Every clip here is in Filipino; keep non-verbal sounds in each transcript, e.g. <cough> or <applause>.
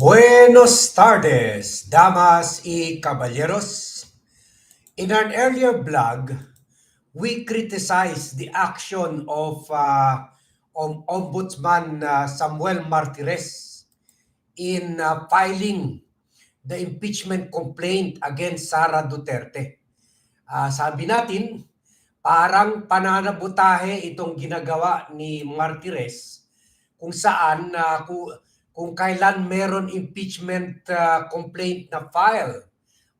Buenos tardes, damas y caballeros. In an earlier blog, we criticized the action of uh, Om- Ombudsman uh, Samuel Martires in uh, filing the impeachment complaint against Sara Duterte. Ah, sabi natin, parang pananabutahe itong ginagawa ni Martires kung saan kung, kung kailan meron impeachment ah, complaint na file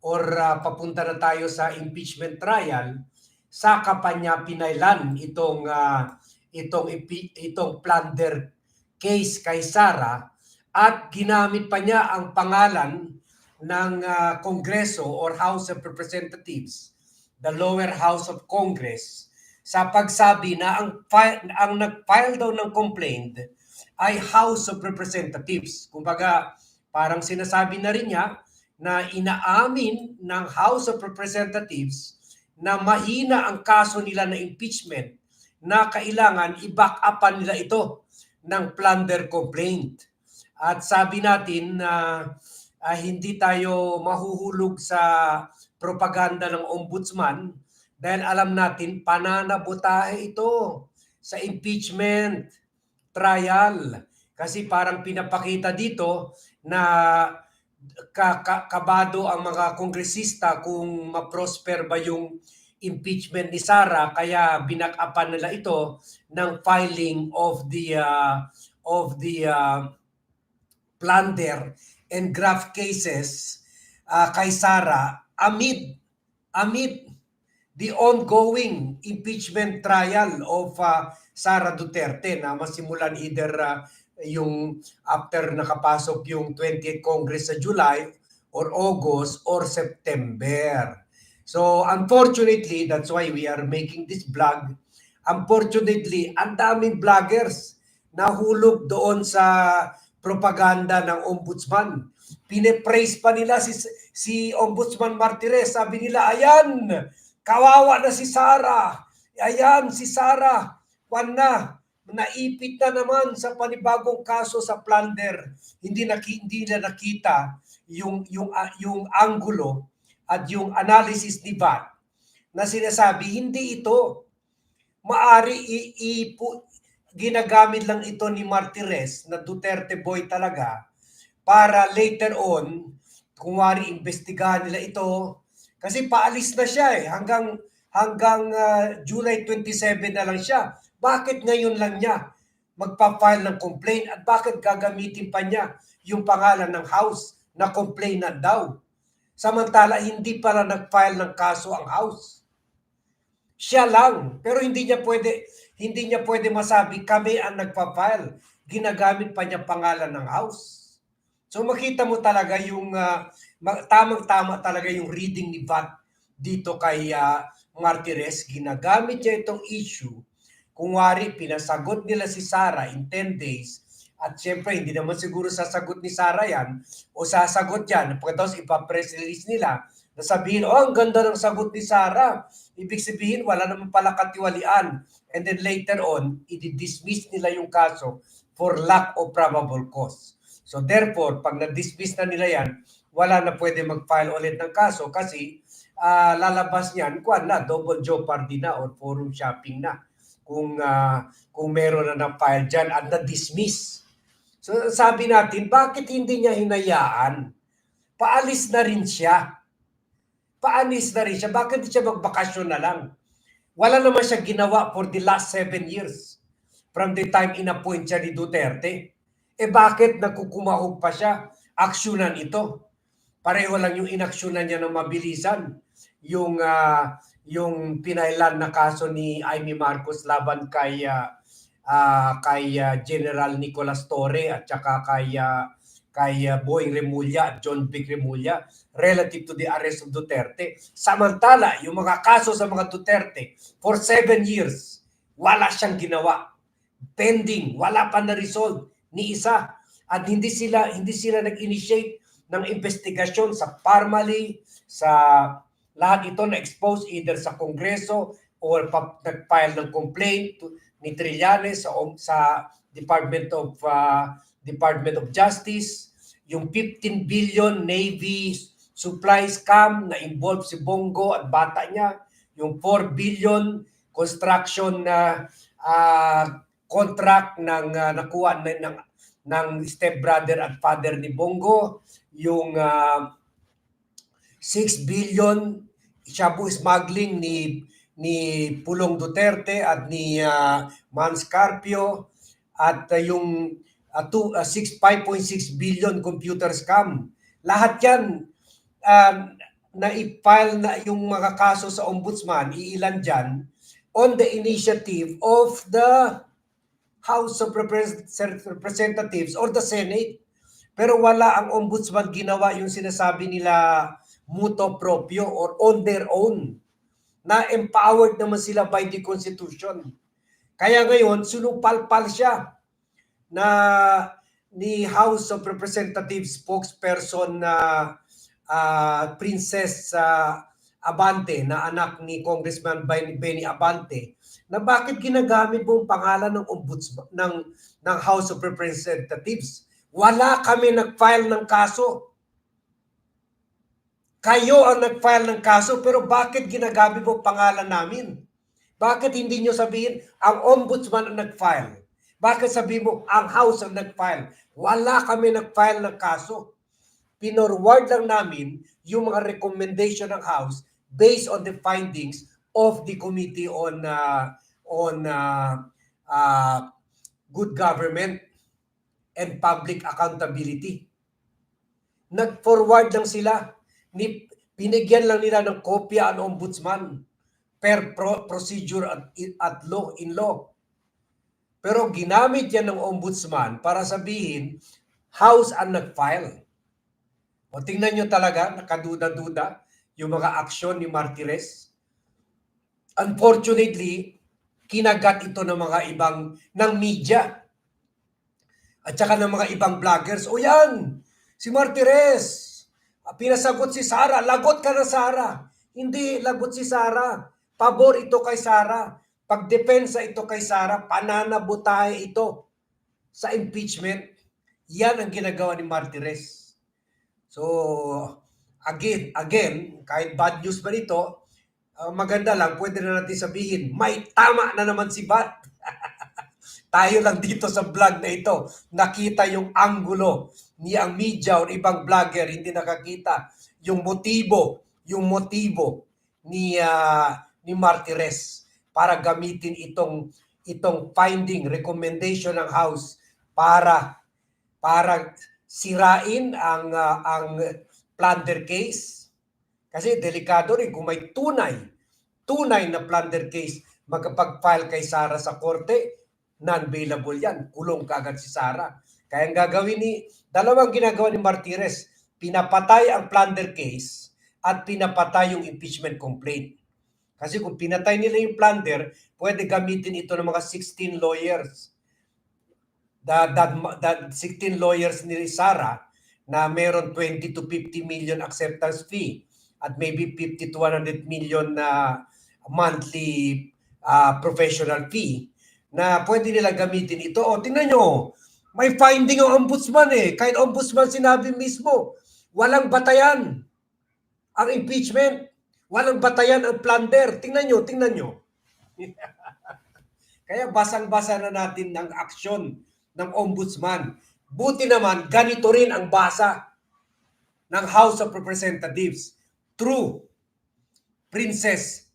or ah, papunta na tayo sa impeachment trial, saka pa niya pinailan itong ah, itong itong plunder case kay Sara at ginamit pa niya ang pangalan ng ah, Kongreso or House of Representatives, the lower house of Congress, sa pagsabi na ang, ang nag-file daw ng complaint ay House of Representatives. Kumbaga, parang sinasabi na rin niya na inaamin ng House of Representatives na mahina ang kaso nila na impeachment na kailangan i-back upan nila ito ng plunder complaint. At sabi natin na ah, hindi tayo mahuhulog sa propaganda ng ombudsman dahil alam natin pananabutahe ito sa impeachment trial. Kasi parang pinapakita dito na ka- ka- kabado ang mga kongresista kung ma-prosper ba yung impeachment ni Sara kaya binakapan nila ito ng filing of the uh, of the uh, plunder and graft cases uh, kay Sara amid amid the ongoing impeachment trial of uh, Sara Duterte na masimulan either uh, yung after nakapasok yung 20th Congress sa July or August or September. So unfortunately, that's why we are making this vlog. Unfortunately, ang daming vloggers nahulog doon sa propaganda ng ombudsman. Pine-praise pa nila si si Ombudsman Martires. Sabi nila, ayan, kawawa na si Sara. Ayan, si Sara, kwan na, naipit na naman sa panibagong kaso sa plunder. Hindi na hindi na nakita yung yung ah, yung anggulo at yung analysis ni VAT na sinasabi hindi ito maari i, i- pu- ginagamit lang ito ni Martires na Duterte boy talaga para later on kung wari investigahan nila ito kasi paalis na siya eh. Hanggang hanggang ah, July 27 na lang siya. Bakit ngayon lang niya magpa-file ng complaint? At bakit gagamitin pa niya yung pangalan ng house na complainant daw? Samantala hindi pala nag-file ng kaso ang house. Siya lang. Pero hindi niya pwede hindi niya pwede masabi kami ang nagpa-file. Ginagamit pa niya pangalan ng house So makita mo talaga yung ma- tamang-tama talaga yung reading ni VAT dito kay ah, Martires. Ginagamit niya itong issue. Kung wari, pinasagot nila si Sara in 10 days. At syempre, hindi naman siguro sasagot ni Sara yan o sasagot yan. Pagkatapos ipapress release nila na sabihin, oh, ang ganda ng sagot ni Sara. Ibig sabihin, wala naman pala katiwalian. And then later on, i-dismiss nila yung kaso for lack of probable cause. So therefore, pag na-dismiss na nila yan, wala na pwede mag-file ulit ng kaso kasi ah, lalabas niyan, kuan na, double jeopardy na or forum shopping na kung ah, kung meron na na-file dyan at na-dismiss. So sabi natin, bakit hindi niya hinayaan? Paalis na rin siya. Paalis na rin siya. Bakit siya magbakasyon na lang? Wala naman siya ginawa for the last seven years from the time in-appoint siya ni Duterte. Eh bakit nagkukumahog pa siya? Aksyonan ito. Pareho lang yung inaksyonan niya ng mabilisan. Yung ah, yung pinailan na kaso ni Amy Marcos laban kay ah, kay General Nicolas Torre at saka kay ah, kay Boying Remulla at John Vic Remulla relative to the arrest of Duterte. Samantala, yung mga kaso sa mga Duterte for seven years, wala siyang ginawa pending, wala pa na resolve ni isa. At hindi sila hindi sila nag-initiate ng investigasyon sa Parmali, sa lahat ito na expose either sa Kongreso or pa, nag-file ng complaint to, ni Trillanes sa, sa Department of ah, Department of Justice. Yung 15 billion Navy supply scam na involved si Bongo at bata niya, yung 4 billion construction na ah, contract ng ah, nakuha na, ng ng stepbrother at father ni Bongo, yung ah, 6 billion shabu smuggling ni ni Pulong Duterte at ni uh, Mans Carpio at uh, yung uh, uh, 6, 5.6 billion computer scam. Lahat yan uh, na-file na yung mga kaso sa ombudsman, iilan dyan, on the initiative of the House of Repres- Representatives or the Senate. Pero wala ang ombudsman ginawa yung sinasabi nila muto proprio or on their own na empowered naman sila by the Constitution. Kaya ngayon, sunupalpal siya na ni House of Representatives spokesperson na ah, Princess ah, Abante na anak ni Congressman Ben- Benny Abante na bakit ginagamit mo ang pangalan ng ombudsman ng ng House of Representatives wala kami nag-file ng kaso kayo ang nag-file ng kaso, pero bakit ginagamit mo pangalan namin? Bakit hindi nyo sabihin, ang ombudsman ang nag-file? Bakit sabihin mo, ang house ang nag-file? Wala kami nag-file ng kaso. Pinorward lang namin yung mga recommendation ng house based on the findings of the committee on uh, on uh, uh, good government and public accountability. Nag-forward lang sila ni binigyan lang nila ng kopya ang ombudsman per pro- procedure at, at law in law. Pero ginamit yan ng ombudsman para sabihin, house ang nag-file. O tingnan nyo talaga, nakaduda-duda yung mga aksyon ni Martires. Unfortunately, kinagat ito ng mga ibang, ng media. At saka ng mga ibang vloggers. O yan, si Martires, Pinasagot si Sara, lagot ka na Sara. Hindi lagot si Sara. Pabor ito kay Sara. Pagdepensa ito kay Sara, pananabutahe ito sa impeachment. Yan ang ginagawa ni Martires. So, again, again, kahit bad news ba ito, ah, maganda lang, pwede na natin sabihin, may tama na naman si Bat. <laughs> Tayo lang dito sa vlog na ito, nakita yung angulo ni ang media o ibang vlogger hindi nakakita. Yung motibo, yung motibo ni ah, ni Martires para gamitin itong itong finding recommendation ng house para para sirain ang ah, ang plunder case kasi delikado rin kung may tunay tunay na plunder case magkapag-file kay Sara sa korte non-bailable yan kulong kagad si Sara kaya ang gagawin ni, dalawang ginagawa ni Martires, pinapatay ang plunder case at pinapatay yung impeachment complaint. Kasi kung pinatay nila yung plunder, pwede gamitin ito ng mga 16 lawyers. That, that, that 16 lawyers ni Sara na meron 20 to 50 million acceptance fee at maybe 50 to 100 million na monthly uh, professional fee na pwede nila gamitin ito. O, tingnan nyo, may finding ang ombudsman eh. Kahit ombudsman sinabi mismo, walang batayan ang impeachment. Walang batayan ang plunder. Tingnan nyo, tingnan nyo. <laughs> Kaya basang-basa na natin ng aksyon ng ombudsman. Buti naman, ganito rin ang basa ng House of Representatives through Princess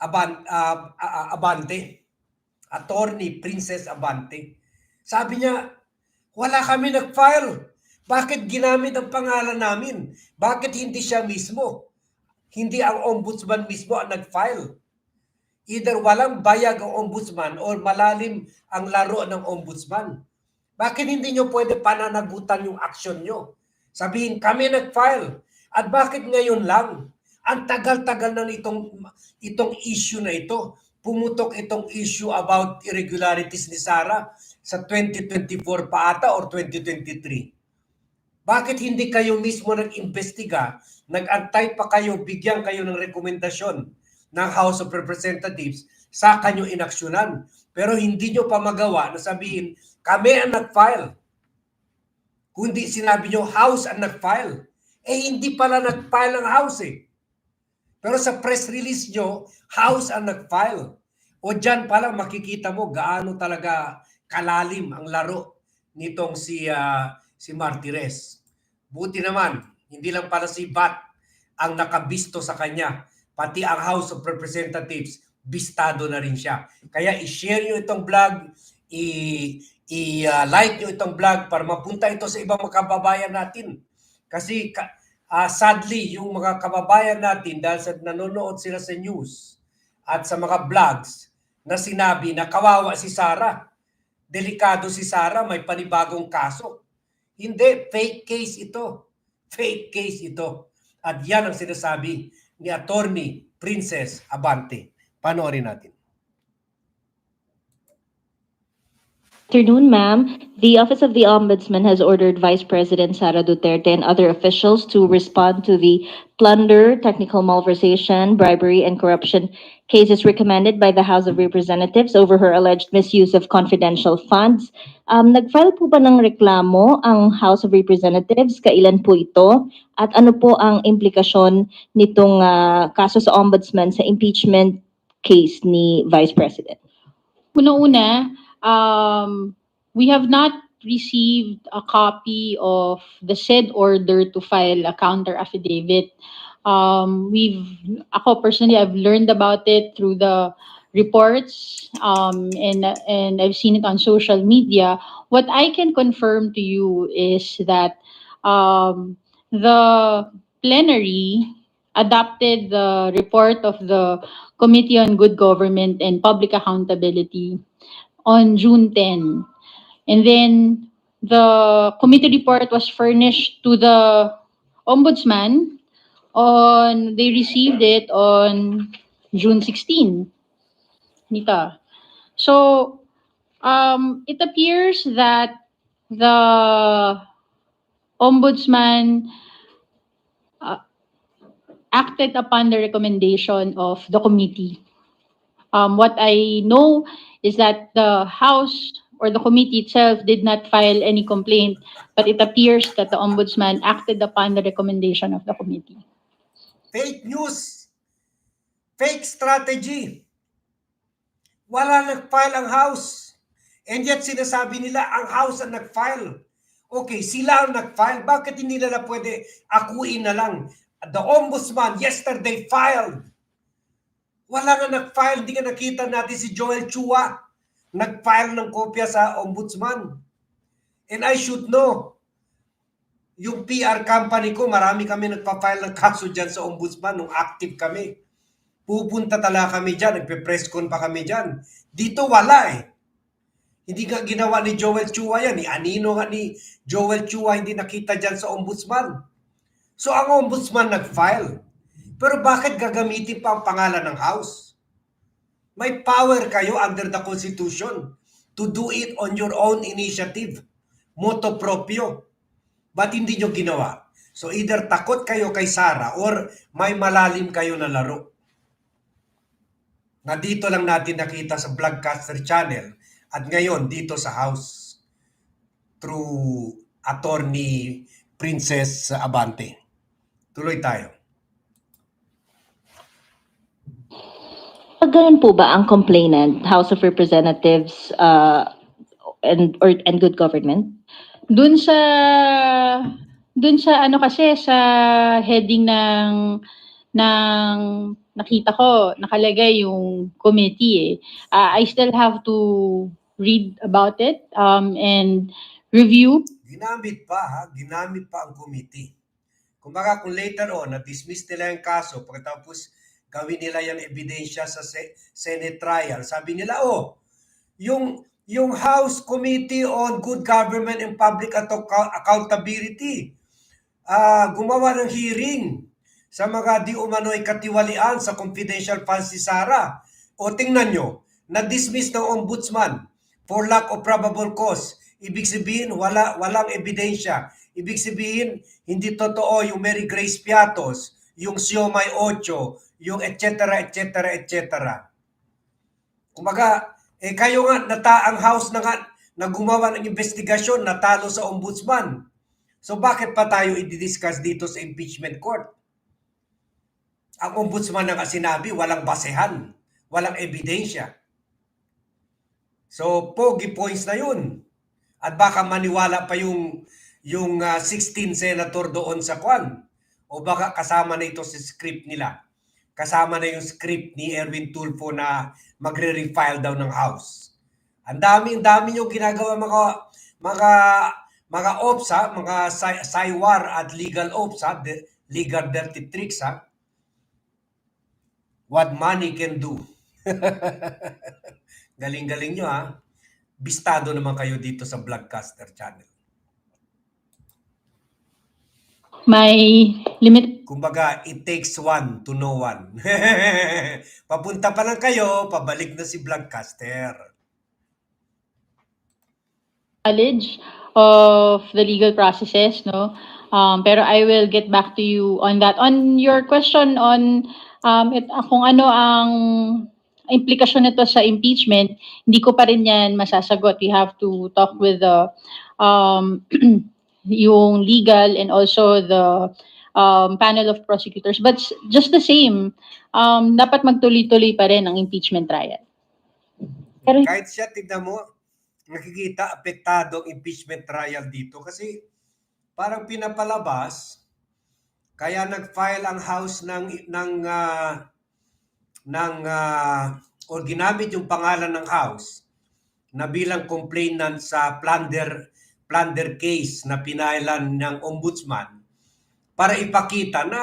Aban, uh, Abante, Attorney Princess Abante. Sabi niya, wala kami nag-file. Bakit ginamit ang pangalan namin? Bakit hindi siya mismo? Hindi ang ombudsman mismo ang nag-file. Either walang bayag ang ombudsman or malalim ang laro ng ombudsman. Bakit hindi nyo pwede pananagutan yung aksyon nyo? Sabihin, kami nag-file. At bakit ngayon lang? Ang tagal-tagal na itong, itong issue na ito. Pumutok itong issue about irregularities ni Sara sa 2024 pa ata or 2023? Bakit hindi kayo mismo nag-imbestiga, nag-antay pa kayo, bigyan kayo ng rekomendasyon ng House of Representatives sa kanyo inaksyonan? Pero hindi nyo pa magawa na sabihin, kami ang nag-file. Kundi sinabi nyo, House ang nag-file. Eh, hindi pala nag-file ang House eh. Pero sa press release nyo, House ang nag-file. O dyan pala makikita mo gaano talaga kalalim ang laro nitong si ah, si Martires. Buti naman, hindi lang pala si Bat ang nakabisto sa kanya, pati ang House of Representatives, bistado na rin siya. Kaya i-share nyo itong vlog, i- i-like nyo itong vlog para mapunta ito sa ibang mga natin. Kasi ka- ah, sadly, yung mga kababayan natin, dahil sa nanonood sila sa news at sa mga vlogs, na sinabi na kawawa si Sara. Delikado si Sara, may panibagong kaso. Hindi, fake case ito. Fake case ito. At yan ang sinasabi ni Attorney Princess Abante. Panoorin natin. Afternoon, ma'am. The Office of the Ombudsman has ordered Vice President Sara Duterte and other officials to respond to the plunder, technical malversation, bribery, and corruption cases recommended by the House of Representatives over her alleged misuse of confidential funds. Um, nag-file po ba ng reklamo ang House of Representatives? Kailan po ito? At ano po ang implikasyon nitong ah, kaso sa Ombudsman sa impeachment case ni Vice President? Una-una, um, we have not received a copy of the said order to file a counter affidavit. Um, we've, personally, I've learned about it through the reports, um, and, and I've seen it on social media. What I can confirm to you is that, um, the plenary adopted the report of the Committee on Good Government and Public Accountability on June 10. And then the committee report was furnished to the ombudsman on, they received it on June 16. Nita. So, um, it appears that the ombudsman uh, acted upon the recommendation of the committee. Um, what I know is that the House or the committee itself did not file any complaint, but it appears that the ombudsman acted upon the recommendation of the committee. Fake news. Fake strategy. Wala nag-file ang House. And yet sinasabi nila ang House ang nag-file. Okay, sila ang nag-file. Bakit hindi nila pwede akuin na lang? The Ombudsman yesterday filed. Wala nga nag-file. Hindi nga nakita natin si Joel Chua. Nag-file ng kopya sa Ombudsman. And I should know. Yung PR company ko, marami kami nagpa-file ng kaso dyan sa Ombudsman nung active kami. Pupunta talaga kami dyan, nagpe-press con pa kami dyan. Dito wala eh. Hindi nga ginawa ni Joel Chua yan. Ni Anino nga ni Joel Chua hindi nakita dyan sa Ombudsman. So ang Ombudsman nag-file. Pero bakit gagamitin pa ang pangalan ng House? May power kayo under the Constitution to do it on your own initiative. Moto proprio. Ba't hindi nyo ginawa? So either takot kayo kay Sara or may malalim kayo na laro. Na dito lang natin nakita sa Vlogcaster Channel at ngayon dito sa House through attorney Princess Abante. Tuloy tayo. Pag ganun po ba ang complainant, House of Representatives uh, and or and good government? Dun sa dun sa ano kasi sa heading ng ng nakita ko nakalagay yung committee eh. Ah, I still have to read about it um, and review Ginamit pa ha, ginamit pa ang committee. Kumbaga kung later on, na-dismiss nila yung kaso, pagkatapos gawin nila yung ebidensya sa se- Senate trial, sabi nila, oh, yung, yung House Committee on Good Government and Public Acco- Accountability, ah gumawa ng hearing sa mga di umano'y katiwalian sa confidential funds si Sara. O tingnan nyo, na-dismiss ng ombudsman for lack of probable cause. Ibig sabihin, wala, walang ebidensya. Ibig sabihin, hindi totoo yung Mary Grace Piatos, yung Siomay Ocho, yung et cetera, et cetera, et cetera. Kumbaga, eh kayo nga, nata ang house na nga, na gumawa ng investigasyon, natalo sa ombudsman. So bakit pa tayo i-discuss dito sa impeachment court? Ang ombudsman nga sinabi, walang basehan, walang ebidensya. So, pogi points na yun. At baka maniwala pa yung yung ah, 16 senator doon sa kwan. O baka kasama na ito sa script nila. Kasama na yung script ni Erwin Tulfo na magre-refile daw ng House. Ang dami, ang dami yung ginagawa mga mga mga ops ha, mga cywar at legal ops ha, de- legal dirty tricks ha. What money can do. <laughs> Galing-galing nyo ha. Bistado naman kayo dito sa Vlogcaster channel. May limit Kumbaga, it takes one to know one. <laughs> Papunta pa lang kayo, pabalik na si Vlogcaster. knowledge of the legal processes, no? Um, pero I will get back to you on that. On your question on um, it, ah, kung ano ang implikasyon nito sa impeachment, hindi ko pa rin yan masasagot. We have to talk with the um, <clears throat> yung legal and also the um, panel of prosecutors. But just the same, um, dapat magtuloy-tuloy pa rin ang impeachment trial. Pero Kahit siya, tignan mo, nakikita apektado ang impeachment trial dito kasi parang pinapalabas kaya nag-file ang House ng ng ah, ng ah, or ginamit yung pangalan ng House na bilang complainant sa plunder plunder case na pinailan ng ombudsman para ipakita na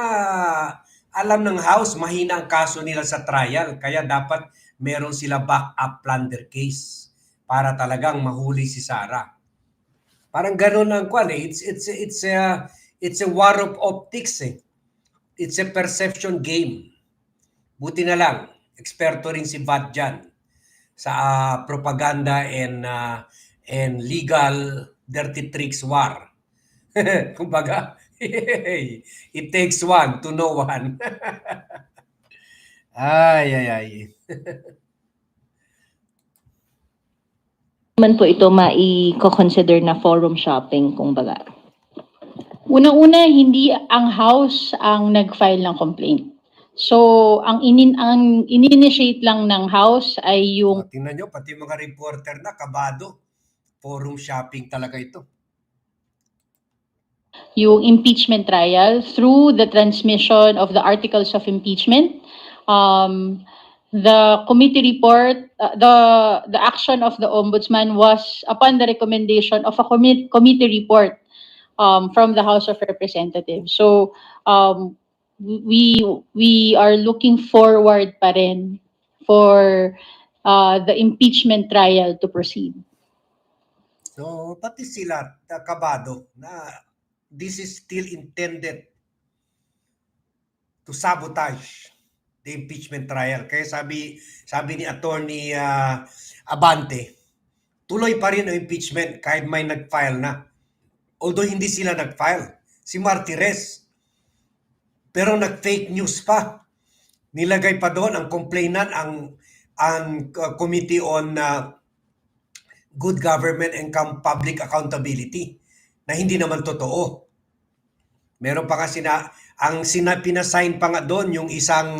alam ng House mahina ang kaso nila sa trial kaya dapat meron sila backup plunder case para talagang mahuli si Sara. Parang gano'n ang kwan eh. It's, it's, it's, a, it's a war of optics eh. It's a perception game. Buti na lang, eksperto rin si Vat dyan sa ah, propaganda and, ah, and legal dirty tricks war. <laughs> Kumbaga, it takes one to know one. <laughs> ay, ay, ay. man po ito mai-consider na forum shopping, kung baga. Unang-una, hindi ang house ang nag-file ng complaint. So, ang inin ang initiate lang ng house ay yung tingnan nyo, pati mga reporter na kabado. Forum shopping talaga ito. yung impeachment trial through the transmission of the articles of impeachment. Um, the committee report, uh, the the action of the ombudsman was upon the recommendation of a committee committee report um, from the House of Representatives. So um, we we are looking forward pa rin for uh, the impeachment trial to proceed. So, pati sila, kabado, na this is still intended to sabotage the impeachment trial. Kaya sabi sabi ni attorney ah, Abante, tuloy pa rin ang impeachment kahit may nag-file na. Although hindi sila nag-file. Si Martires. Pero nag-fake news pa. Nilagay pa doon ang complainant, ang, ang uh, Committee on uh, Good Government and Public Accountability na hindi naman totoo. Meron pa nga sina, ang sina, pinasign pa nga doon yung isang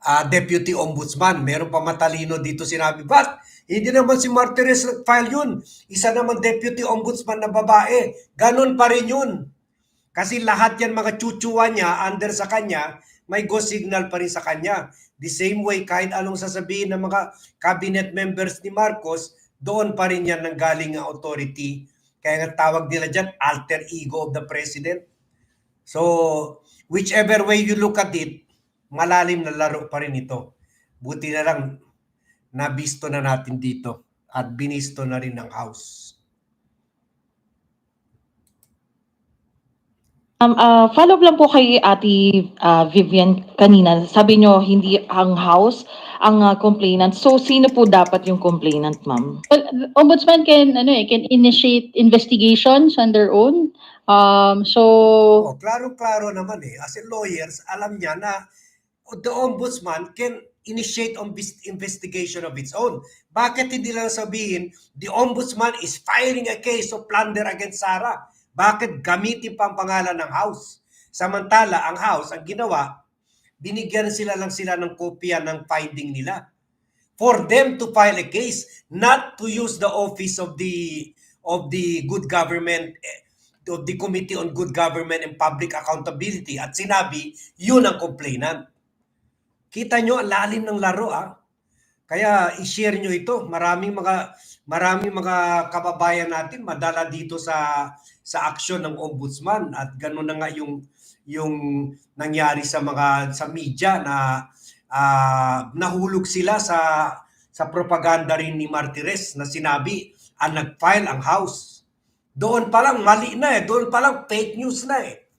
ah, deputy ombudsman. Meron pa matalino dito sinabi, but hindi naman si Martires nag-file yun. Isa naman deputy ombudsman na babae. Ganon pa rin yun. Kasi lahat yan mga chuchuwa niya, under sa kanya, may go signal pa rin sa kanya. The same way, kahit anong sasabihin ng mga cabinet members ni Marcos, doon pa rin yan nang galing ang authority. Kaya nga tawag nila dyan, alter ego of the president. So, whichever way you look at it, malalim na laro pa rin ito. Buti na lang, nabisto na natin dito at binisto na rin ng House. Um, ah, follow up lang po kay Ate ah, Vivian kanina. Sabi nyo, hindi ang house ang ah, complainant. So, sino po dapat yung complainant, ma'am? Well, the ombudsman can ano eh, can initiate investigations on their own. Um, so Oh, klaro-klaro naman eh. As a lawyers, alam niya na the ombudsman can initiate on investigation of its own. Bakit hindi lang sabihin, the ombudsman is filing a case of plunder against Sarah? Bakit gamitin pa ang pangalan ng House? Samantala, ang House, ang ginawa, binigyan sila lang sila ng kopya ng finding nila. For them to file a case, not to use the office of the of the good government eh, of the Committee on Good Government and Public Accountability at sinabi, yun ang complainant. Kita nyo, lalim ng laro ah. Kaya i-share nyo ito. Maraming mga maraming mga kababayan natin madala dito sa sa aksyon ng ombudsman at gano'n na nga yung yung nangyari sa mga sa media na ah, nahulog sila sa sa propaganda rin ni Martires na sinabi ang nag-file ang house. Doon pa lang mali na eh. Doon pa lang fake news na eh.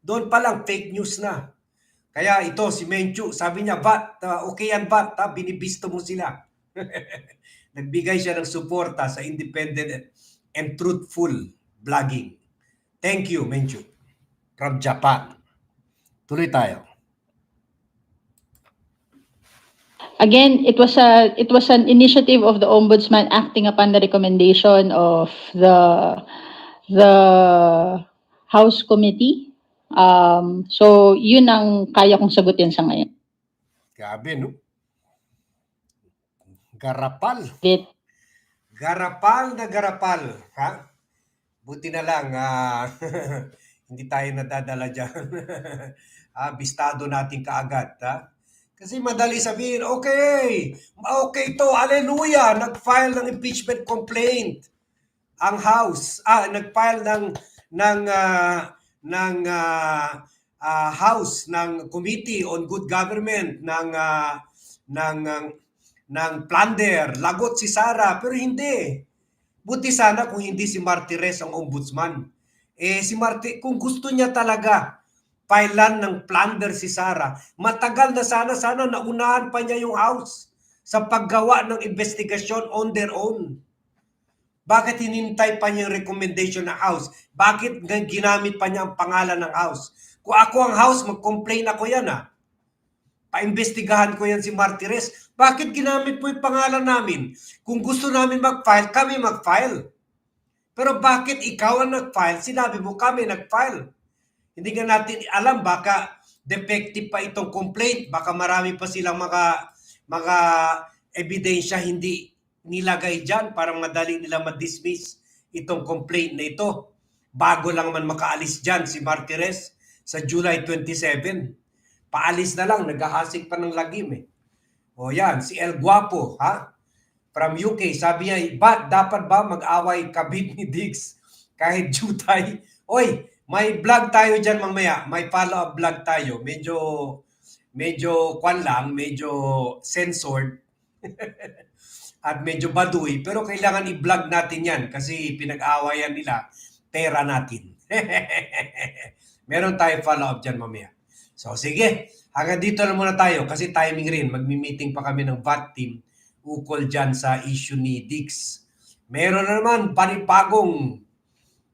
Doon pa lang fake news na. Kaya ito, si Menchu, sabi niya, Bat, uh, okay yan, Bat, ha? binibisto mo sila. <laughs> Nagbigay siya ng suporta sa independent and truthful blogging. Thank you, Menchu. From Japan. Tuloy tayo. Again, it was a it was an initiative of the ombudsman acting upon the recommendation of the the House Committee. Um, so yun ang kaya kong sagutin sa ngayon. Grabe, no? Garapal. Bit. Garapal na garapal. Ha? Buti na lang, ah, <laughs> hindi tayo nadadala dyan. <laughs> ah, bistado natin kaagad. Ha? Kasi madali sabihin, okay, okay to, hallelujah, nag-file ng impeachment complaint ang House. Ah, nag-file ng ng ah, ng ah, ah, House ng Committee on Good Government ng ah, ng ng ng plunder, lagot si Sara, pero hindi. Buti sana kung hindi si Martires ang ombudsman. Eh si Marti, kung gusto niya talaga filean ng plunder si Sara, matagal na sana sana naunahan pa niya yung house sa paggawa ng investigasyon on their own. Bakit hinintay pa niya yung recommendation ng house? Bakit ginamit pa niya ang pangalan ng house? Kung ako ang house, mag-complain ako yan ah. Paimbestigahan ko yan si Martires. Bakit ginamit mo yung pangalan namin? Kung gusto namin mag-file, kami mag-file. Pero bakit ikaw ang nag-file? Sinabi mo kami nag-file. Hindi nga natin alam baka defective pa itong complaint, baka marami pa silang mga mga ebidensya hindi nilagay diyan para madali nila ma-dismiss itong complaint na ito. Bago lang man makaalis diyan si Martires sa July 27. Paalis na lang, naghahasik pa ng lagim eh. O yan, si El Guapo, ha? From UK, sabi niya, ba't dapat ba mag-away kabit ni Diggs kahit <laughs> jutay? Oy, may vlog tayo dyan mamaya. May follow-up vlog tayo. Medyo, medyo kwan lang, medyo censored. <laughs> At medyo baduy. Pero kailangan i-vlog natin yan kasi pinag-awayan nila pera natin. <laughs> Meron tayo follow-up dyan mamaya. So sige, hanggang dito lang muna tayo kasi timing rin. Magmi-meeting pa kami ng VAT team ukol dyan sa issue ni Dix. Meron na naman panipagong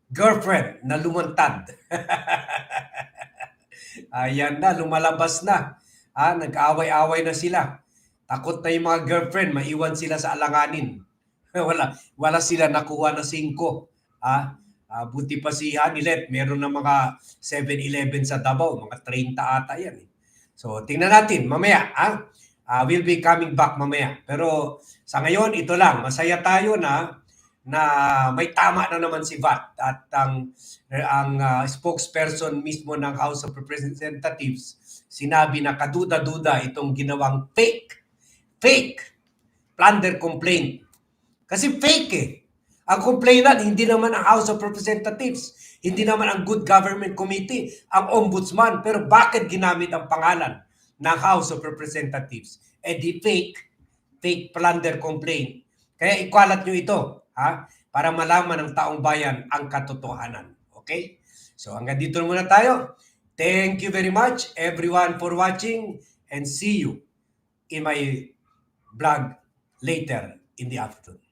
girlfriend na lumantad. <laughs> Ayan na, lumalabas na. Ah, nag-away-away na sila. Takot na yung mga girlfriend, maiwan sila sa alanganin. <laughs> wala, wala sila nakuha na singko. Ah, ah, buti pa si Hanilet, meron na mga 7-Eleven sa Davao, mga 30 ata yan. Eh. So, tingnan natin, mamaya. Ah, ah, we'll be coming back mamaya. Pero sa ngayon, ito lang. Masaya tayo na na may tama na naman si VAT at ang ang ah, spokesperson mismo ng House of Representatives sinabi na kaduda-duda itong ginawang fake fake plunder complaint kasi fake eh ang complainant hindi naman ang House of Representatives. Hindi naman ang Good Government Committee ang ombudsman. Pero bakit ginamit ang pangalan ng House of Representatives? Eh di fake. Fake plunder complaint. Kaya ikalat nyo ito ha? Para malaman ng taong bayan ang katotohanan. Okay? So hanggang dito muna tayo. Thank you very much everyone for watching. And see you in my vlog later in the afternoon